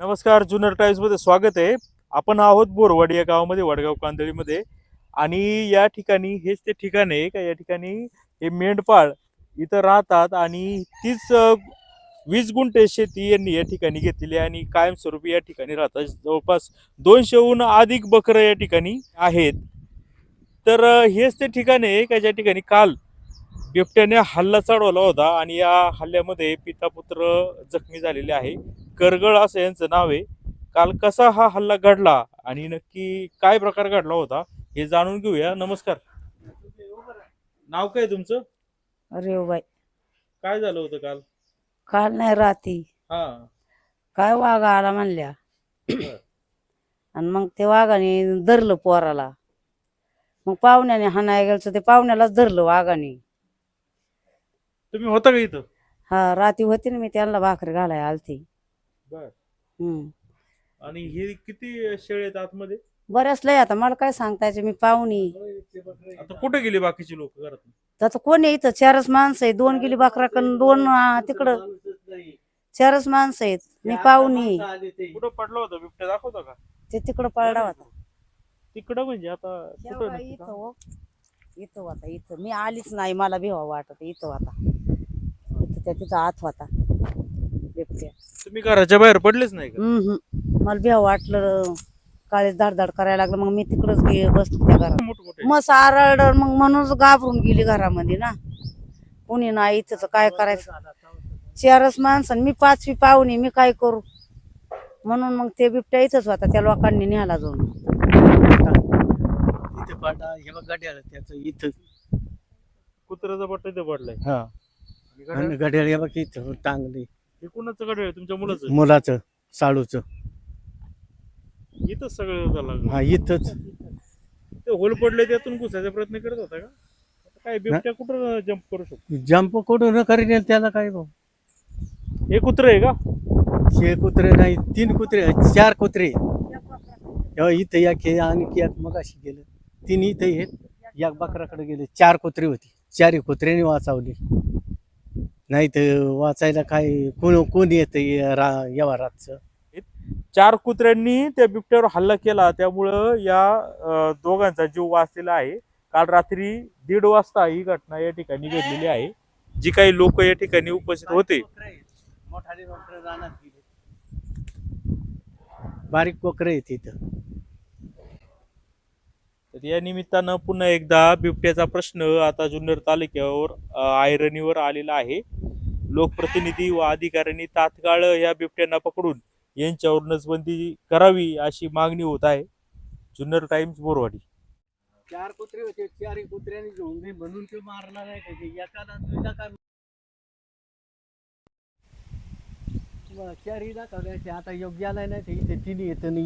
नमस्कार जुनर टाइम्समध्ये स्वागत आहे. आपण आहोत बोरवाडी या गावामध्ये वडगाव कांदळीमध्ये. आणि या ठिकाणी हेच ते ठिकाण आहे का? या ठिकाणी हे मेंढपाळ इथं राहतात आणि तीच वीस गुंठे शेती यांनी या ठिकाणी घेतलेली आहे आणि कायमस्वरूपी या ठिकाणी राहतात. जवळपास दोनशेहून अधिक बकरं या ठिकाणी आहेत. तर हेच ते ठिकाण आहे का? ज्या ठिकाणी काल बिबट्याने हल्ला चढवला होता आणि या हल्ल्यामध्ये पिता पुत्र जखमी झालेले आहे. करगळ असं यांचं नाव आहे. काल कसा हा हल्ला घडला आणि नक्की काय प्रकार घडला होता हे जाणून घेऊया. नमस्कार. नाव काय तुमचं? अरे बाई काय झालं होतं काल? काल नाही राहती हा. काय वाघ आला म्हणल्या. आणि मग ते वाघाने धरलं पोराला. मग पाहुण्याने हाणाय गेलं ते पाहुण्यालाच धरलं वाघाने. तुम्ही होता का इथं? हा राती होती ना मी त्यांना भाकरी घालाय आलती. बर. हम्म. आणि हे किती शेळे आहेत आतमध्ये? बऱ्याच लय आता मला काय सांगता यायचं? मी पाहुणी. आता कुठे गेले बाकीचे लोक घरात आता कोण आहे इथं? चारच माणसं आहे दोन गेली बकराकडून दोन आ, तिकडं. चारच माणसं आहेत. मी पाहुणी. कुठं पडला होता? बिबट्या दाखवता का? ते तिकडं पळला होता. तिकडं म्हणजे आता कुठं नक्की इथं का? हो. इथं होता इथं. मी आलीच नाही. मला भिवा वाटत इथं होता. इथं त्या तिथं आत होता. बिबट्या. तुम्ही घराच्या बाहेर पडलेच नाही का? हम्म, हम्म. मला भिवा वाटलं काळीच धाडधाड करायला लागलं मग मी तिकडच गे बसलो त्या घरात. मोठमोठे. मग सारड मग म्हणूनच घाबरून गेली घरामध्ये ना. कोणी नाही इथं काय करायचं? चारच माणसं मी पाचवी पाहुणी मी काय करू? म्हणून मग ते बिबट्या इथंच होता त्या लोकांनी न्याला जाऊन. इथे हे बघ त्याचं इथं. कुत्र्याचा पट्टा इथे पडलाय. हा. आणि घड्याळ- हे बघ इथं टांगली. हे कुणाचं आहे? तुमच्या मुलाचं? मुलाचं साळूचं. इथंच सगळं झालं हा इथंच. ते होल पडले त्यातून घुसायचा प्रयत्न करत होता का? आता काय बिबट्या कुठं जम्प करू शकतो? जंप कुठून करेल त्याला काय भाऊ? हे कुत्र आहे का? शे कुत्रे नाही तीन कुत्रे चार कुत्रे तेव्हा इथं एक हे आणखी एक मग अशी गेलं. तीन इथं आहेत. एक बकराकडे गेले चार कुत्रे होती. चारही कुत्र्याने वाचवली. नाही तर वाचायला काय कोण कोण येतं रा यावा रातचं चार कुत्र्यांनी त्या बिबट्यावर हल्ला केला. त्यामुळं या दोघांचा जीव वाचलेला आहे. काल रात्री दीड वाजता ही घटना या ठिकाणी घडलेली आहे. जी काही लोक या ठिकाणी उपस्थित होते. बारीक कोकरे आहेत इथं. तर या निमित्तानं पुन्हा एकदा बिबट्याचा प्रश्न आता जुन्नर तालुक्यावर आयरणीवर आलेला आहे. लोकप्रतिनिधी व अधिकाऱ्यांनी तात्काळ या बिबट्यांना पकडून यांच्यावर नजबंदी करावी अशी मागणी होत आहे. जुन्नर टाइम्स बोरवाडी. चार कुत्रे होते. चार कुत्र्यांनी घेऊन म्हणून ते मारणार नाही का? ते एकाला दुईला काय ब- चारही दाखवले आता योग्य आलाय नाही ते इथे तिन्ही येतं नाही